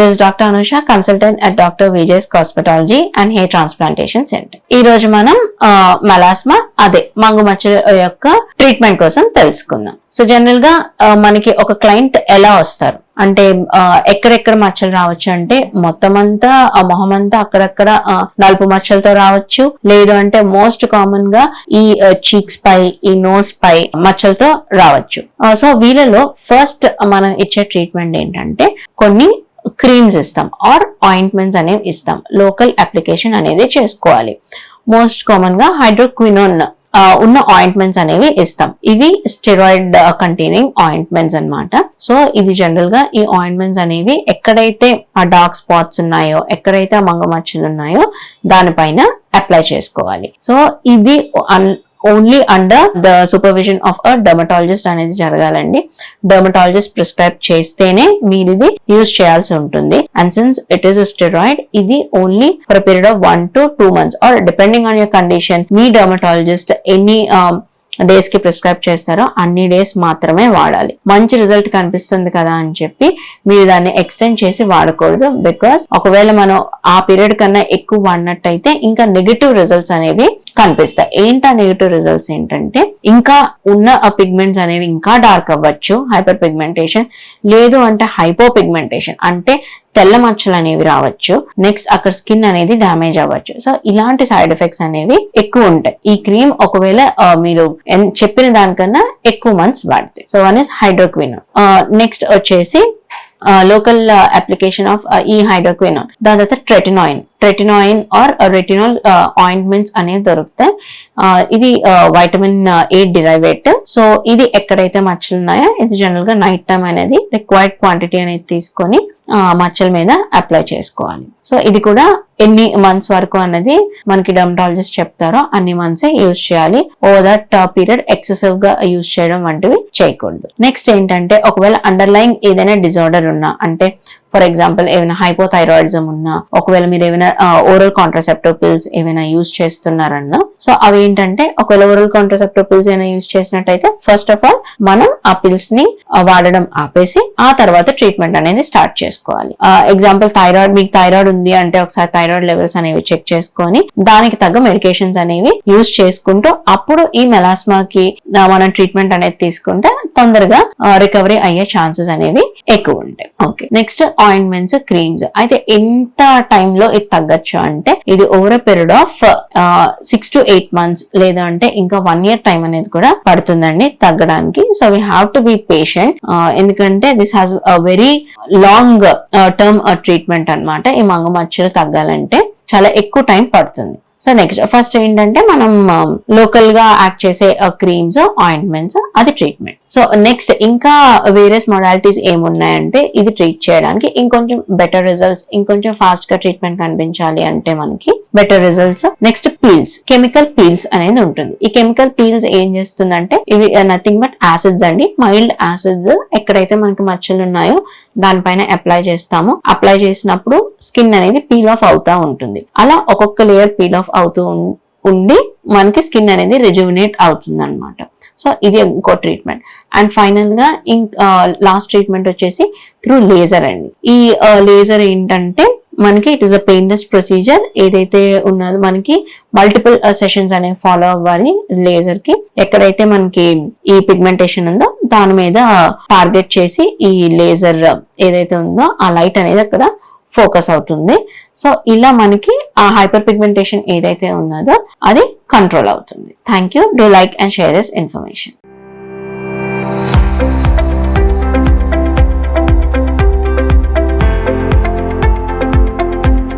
This doctor Anusha consultant at doctor Vijaya's cosmetology and hair transplantation centre ఈ రోజు మనం మలాస్మా అదే మంగు మచ్చల యొక్క ట్రీట్మెంట్ కోసం తెలుసుకుందాం. సో జనరల్గా మనకి ఒక క్లయింట్ ఎలా వస్తారు? అంటే ఎక్కడెక్కడ మచ్చలు రావచ్చు అంటే మొత్తం అంతా మొహం అంతా అక్కడక్కడ నలుపు మచ్చలతో రావచ్చు. లేదు అంటే మోస్ట్ కామన్గా ఈ చీక్స్ పై ఈ నోస్ పై మచ్చలతో రావచ్చు. సో వీళ్ళలో ఫస్ట్ మనం ఇచ్చే ట్రీట్మెంట్ ఏంటంటే కొన్ని క్రీమ్స్ ఇస్తాం ఆర్ ఆయింట్మెంట్స్ అనేవి ఇస్తాం. లోకల్ అప్లికేషన్ అనేది చేసుకోవాలి. మోస్ట్ కామన్గా హైడ్రోక్వినోన్ ఉన్న ఆయింట్మెంట్స్ అనేవి ఇస్తాం. ఇవి స్టెరాయిడ్ కంటైనింగ్ ఆయింట్మెంట్స్ అన్నమాట. సో ఇది జనరల్గా ఈ ఆయింట్మెంట్స్ అనేవి ఎక్కడైతే ఆ డార్క్ స్పాట్స్ ఉన్నాయో ఎక్కడైతే ఆ మంగమచ్చలు ఉన్నాయో దానిపైన అప్లై చేసుకోవాలి. సో ఇది only under the supervision of a dermatologist అనేది జరగాలండి. డర్మటాలజిస్ట్ ప్రిస్క్రైబ్ చేస్తేనే మీరు ఇది యూజ్ చేయాల్సి ఉంటుంది. And since it is steroid ఇది only for period of one to two months or depending on your condition me dermatologist any డేస్కి prescribe చేస్తారో అన్ని డేస్ మాత్రమే వాడాలి. మంచి రిజల్ట్ కనిపిస్తుంది కదా అని చెప్పి మీరు దాన్ని ఎక్స్టెండ్ చేసి వాడకూడదు బికాస్ ఒకవేళ మనం ఆ పీరియడ్ కన్నా ఎక్కువ వాడినట్టయితే ఇంకా నెగిటివ్ రిజల్ట్స్ అనేవి కనిపిస్తాయి. ఏంటా నెగటివ్ రిజల్ట్స్ ఏంటంటే ఇంకా ఉన్న పిగ్మెంట్స్ అనేవి ఇంకా డార్క్ అవ్వచ్చు హైపర్ పిగ్మెంటేషన్ లేదు అంటే హైపో పిగ్మెంటేషన్ అంటే తెల్ల మచ్చలు అనేవి రావచ్చు. నెక్స్ట్ అక్కడ స్కిన్ అనేది డ్యామేజ్ అవ్వచ్చు. సో ఇలాంటి సైడ్ ఎఫెక్ట్స్ అనేవి ఎక్కువ ఉంటాయి. ఈ క్రీమ్ ఒకవేళ మీరు చెప్పిన దానికన్నా ఎక్కువ months వాడతాయి so one is hydroquinone next వచ్చేసి లోకల్ అప్లికేషన్ ఆఫ్ ఈ హైడ్రోక్వినోన్ దాని తర్వాత tretinoin tretinoin or retinol ointments అనేవి దొరుకుతాయి. ఇది వైటమిన్ ఏ డిరైవేట్ సో ఇది ఎక్కడైతే మచ్చలు ఉన్నాయో ఇది జనరల్గా నైట్ టైం అనేది రిక్వైర్డ్ క్వాంటిటీ అనేది తీసుకొని మచ్చల మీద అప్లై చేసుకోవాలి. సో ఇది కూడా ఎన్ని మంత్స్ వరకు అన్నది మనకి డర్మటాలజిస్ట్ చెప్తారో అన్ని మంత్స్ యూజ్ చేయాలి. ఓవర్ దట్ పీరియడ్ ఎక్సెసివ్గా యూజ్ చేయడం వంటివి చేయకూడదు. నెక్స్ట్ ఏంటంటే ఒకవేళ అండర్లైన్ ఏదైనా డిజార్డర్ ఉన్నా అంటే ఫర్ ఎగ్జాంపుల్ ఏమైనా హైపోథైరాయిడిజం ఉన్నా ఒకవేళ మీరు ఏమైనా ఓరల్ కాంట్రసెప్టివ్ పిల్స్ ఏమైనా యూజ్ చేస్తున్నారన్నా సో అవి ఏంటంటే ఒకవేళ ఓరల్ కాంట్రసెప్టివ్ పిల్స్ ఏమైనా యూజ్ చేసినట్టయితే ఫస్ట్ ఆఫ్ ఆల్ మనం ఆ పిల్స్ని uh, వాడడం ఆపేసి ఆ తర్వాత ట్రీట్మెంట్ అనేది స్టార్ట్ చేసుకోవాలి. Uh, ఎగ్జాంపుల్ థైరాయిడ్ మీకు థైరాయిడ్ ఉంది అంటే ఒకసారి థైరాయిడ్ లెవెల్స్ అనేవి చెక్ చేసుకొని దానికి తగ్గ మెడికేషన్స్ అనేవి యూజ్ చేసుకుంటూ అప్పుడు ఈ మెలాస్మాకి కి మనం ట్రీట్మెంట్ అనేది తీసుకుంటే తొందరగా రికవరీ అయ్యే ఛాన్సెస్ అనేవి ఎక్కువ ఉంటాయి. ఓకే నెక్స్ట్ ఆయింట్మెంట్స్ క్రీమ్స్ అయితే ఎంత టైంలో లో ఇది తగ్గచ్చు అంటే ఇది over a period of six to eight months లేదా అంటే ఇంకా వన్ ఇయర్ టైం అనేది కూడా పడుతుందండి తగ్గడానికి. So we have to be patient ఎందుకంటే this has very long term treatment అన్నమాట. ఈ మంగ మచ్చలు అంటే చాలా ఎక్కువ టైం పడుతుంది. సో నెక్స్ట్ ఫస్ట్ ఏంటంటే మనం లోకల్గా యాక్ట్ చేసే uh, క్రీమ్స్ ఆయింట్మెంట్స్ అది ట్రీట్మెంట్ సో నెక్స్ట్ ఇంకా వేరియస్ మొడాలిటీస్ ఏమున్నాయంటే ఇది ట్రీట్ చేయడానికి ఇంకొంచెం బెటర్ రిజల్ట్స్ ఇంకొంచెం ఫాస్ట్గా ట్రీట్మెంట్ కనిపించాలి అంటే మనకి better results next peels chemical peels అనేది ఉంటుంది. ఈ కెమికల్ పీల్స్ ఏం చేస్తుందంటే ఇవి నథింగ్ బట్ యాసిడ్స్ అండి. మైల్డ్ యాసిడ్స్ ఎక్కడైతే మనకి మచ్చలు ఉన్నాయో దానిపైన అప్లై చేస్తాము. అప్లై చేసినప్పుడు స్కిన్ అనేది పీల్ ఆఫ్ అవుతా ఉంటుంది. అలా ఒక్కొక్క లేయర్ పీల్ ఆఫ్ అవుతూ ఉండి మనకి స్కిన్ అనేది రిజువినేట్ అవుతుంది అనమాట సో ఇది ఇంకో ట్రీట్మెంట్ అండ్ ఫైనల్గా ఇంక లాస్ట్ ట్రీట్మెంట్ వచ్చేసి త్రూ లేజర్ అండి. ఈ uh, లేజర్ ఏంటంటే మనకి it is a painless procedure ఏదైతే ఉన్నదో మనకి మల్టిపుల్ సెషన్స్ uh, అనేవి ఫాలో అవ్వాలి లేజర్కి. ఎక్కడైతే మనకి ఈ పిగ్మెంటేషన్ ఉందో దాని మీద uh, టార్గెట్ చేసి ఈ లేజర్ uh, ఏదైతే ఉందో ఆ లైట్ అనేది అక్కడ ఫోకస్ అవుతుంది. సో ఇలా మనకి ఆ హైపర్ పిగ్మెంటేషన్ ఏదైతే ఉన్నదో అది కంట్రోల్ అవుతుంది. Thank you do like and share this information